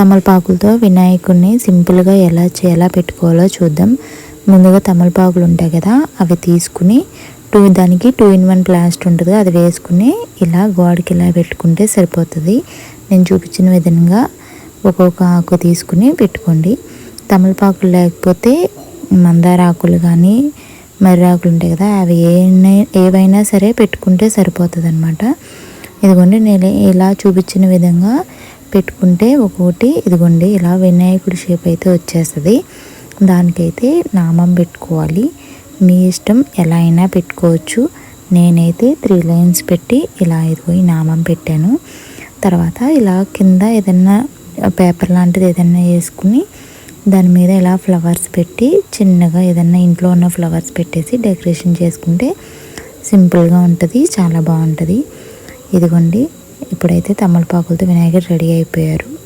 తమలపాకులతో వినాయకుడిని సింపుల్గా ఎలా ఎలా పెట్టుకోవాలో చూద్దాం. ముందుగా తమలపాకులు ఉంటాయి కదా అవి తీసుకుని టూ దానికి టూ ఇన్ వన్ ప్లాస్ట్ ఉంటుంది అది వేసుకుని ఇలా గోడకి ఇలా పెట్టుకుంటే సరిపోతుంది. నేను చూపించిన విధంగా ఒక్కొక్క ఆకు తీసుకుని పెట్టుకోండి. తమలపాకులు లేకపోతే మందార ఆకులు కానీ మర్రి ఆకులు ఉంటాయి కదా అవి ఏ ఏవైనా సరే పెట్టుకుంటే సరిపోతుంది అనమాట ఇదిగోండి నేను ఇలా చూపించిన విధంగా పెట్టుకుంటే ఒక్కోటి ఇదిగోండి ఇలా వినాయకుడి షేప్ అయితే వచ్చేస్తుంది. దానికైతే నామం పెట్టుకోవాలి. మీ ఇష్టం ఎలా అయినా పెట్టుకోవచ్చు. నేనైతే త్రీ లైన్స్ పెట్టి ఇలా ఇదిగో ఈ నామం పెట్టాను. తర్వాత ఇలా కింద ఏదన్నా పేపర్ లాంటిది ఏదన్నా వేసుకుని దాని మీద ఇలా ఫ్లవర్స్ పెట్టి చిన్నగా ఏదన్నా ఇంట్లో ఉన్న ఫ్లవర్స్ పెట్టేసి డెకరేషన్ చేసుకుంటే సింపుల్గా ఉంటుంది చాలా బాగుంటుంది. ఇదిగోండి ఇప్పుడైతే తమలపాకులతో వినాయకుడు రెడీ అయిపోయారు.